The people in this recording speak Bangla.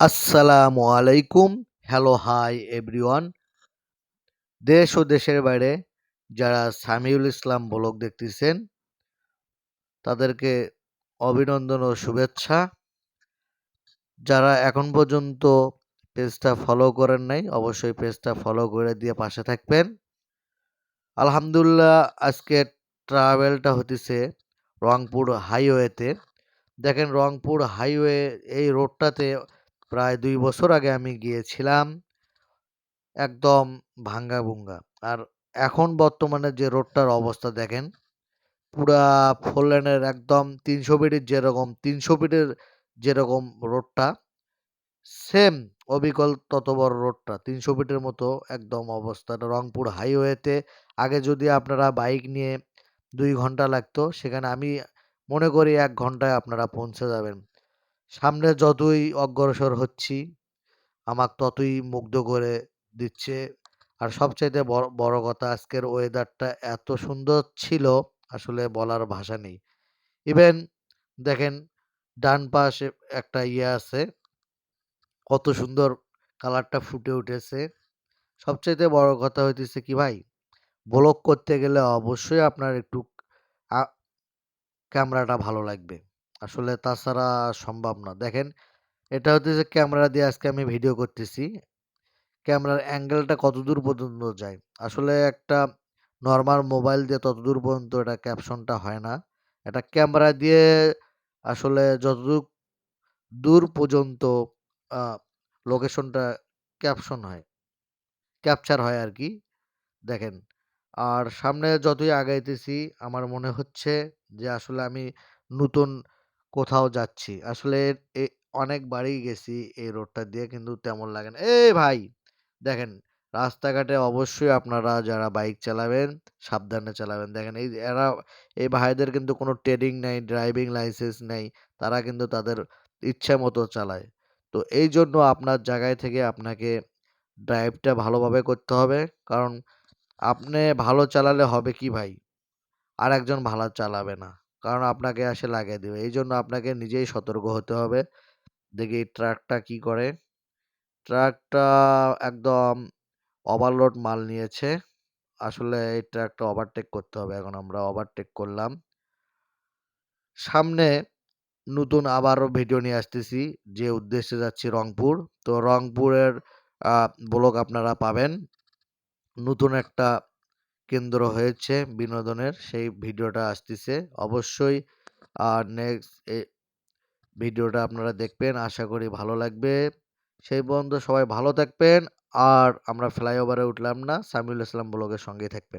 আসসালামু আলাইকুম। হ্যালো হাই এভরিওয়ান দেশ ও দেশের বাইরে যারা সামিউল ইসলাম ব্লগ দেখতেছেন, তাদেরকে অভিনন্দন ও শুভেচ্ছা। যারা এখন পর্যন্ত পেজটা ফলো করেন নাই, অবশ্যই পেজটা ফলো করে দিয়ে পাশে থাকবেন। আলহামদুলিল্লাহ, আজকে ট্রাভেলটা হতেছে রংপুর হাইওয়েতে দেখেন রংপুর হাইওয়ে এই রোডটাতে প্রায় দুই বছর আগে আমি গিয়েছিলাম একদম ভাঙ্গা ভুঙ্গা আর এখন বর্তমানে যে রোডটার অবস্থা দেখেন, পুরা ফোর লেনের একদম তিনশো ফিটের যেরকম, তিনশো ফিটের যেরকম রোডটা, সেম অবিকল তত বড় রোডটা, তিনশো ফিটের মতো একদম অবস্থাটা রংপুর হাইওয়েতে, আগে যদি আপনারা বাইক নিয়ে দুই ঘণ্টা লাগতো, সেখানে আমি মনে করি এক ঘন্টায় আপনারা পৌঁছে যাবেন। সামনে যতই অগ্রসর হচ্ছি, আমাক ততই মুগ্ধ করে দিচ্ছে। আর সবচাইতে বড় বড় কথা, আজকের ওয়েদারটা এত সুন্দর ছিল, আসলে বলার ভাষা নেই। ইভেন দেখেন, ডান পাশে একটা ইয়ে আছে, কত সুন্দর কালারটা ফুটে উঠেছে। সবচাইতে বড় কথা হইতেছে কি ভাই ব্লগ করতে গেলে অবশ্যই আপনার একটু ক্যামেরাটা ভালো লাগবে। আসলে তাছাড়া সম্ভব না। দেখেন, এটা হচ্ছে যে ক্যামেরা দিয়ে আজকে আমি ভিডিও করতেছি। ক্যামেরার অ্যাঙ্গেলটা কতদূর পর্যন্ত যায়? আসলে একটা নর্মাল মোবাইল দিয়ে ততদূর পর্যন্ত এটা ক্যাপশনটা হয় না। এটা ক্যামেরা দিয়ে আসলে যতদূর দূর পর্যন্ত লোকেশনটা ক্যাপশন হয় ক্যাপচার হয় আর কি। দেখেন, আর সামনে যতই আগাইতেছি, আমার মনে হচ্ছে যে আসলে আমি নতুন কোথাও যাচ্ছি। আসলে অনেকবারই গেছি এই রোডটা দিয়ে কিন্তু তেমন লাগে না। এই ভাই, দেখেন রাস্তাঘাটে অবশ্যই আপনারা যারা বাইক চালাবেন, সাবধানে চালাবেন। দেখেন এই এরা, এই ভাইদের কিন্তু কোনো ট্রেডিং নাই, ড্রাইভিং লাইসেন্স নেই। তারা কিন্তু তাদের ইচ্ছা মতো চালায়। তো এই জন্য আপনার জায়গায় থেকে আপনাকে ড্রাইভটা ভালোভাবে করতে হবে। কারণ আপনি ভালো চালালে হবে কি ভাই? আর একজন ভালো চালাবে না। কারণ আপনাকে আসে লাগিয়ে দেবে। এই জন্য আপনাকে নিজেই সতর্ক হতে হবে। দেখি ট্রাকটা কি করে? ট্রাকটা একদম ওভারলোড মাল নিয়েছে। আসলে এই ট্রাকটা ওভারটেক করতে হবে। এখন আমরা ওভারটেক করলাম। সামনে নতুন আবারও ভিডিও নিয়ে আসতেছি। যে উদ্দেশ্যে যাচ্ছি রংপুর। তো রংপুরের ব্লগ আপনারা পাবেন। নতুন একটা কেন্দ্র হয়েছে বিনোদনের, সেই ভিডিওটা আসতেছে। অবশ্যই আর নেক্সট ভিডিওটা আপনারা দেখবেন, আশা করি ভালো লাগবে। সেই পর্যন্ত সবাই ভালো থাকবেন, আর আমরা ফ্লাইওভারে উঠলাম না। সামিউল ইসলাম ব্লগের সঙ্গেই থাকবেন।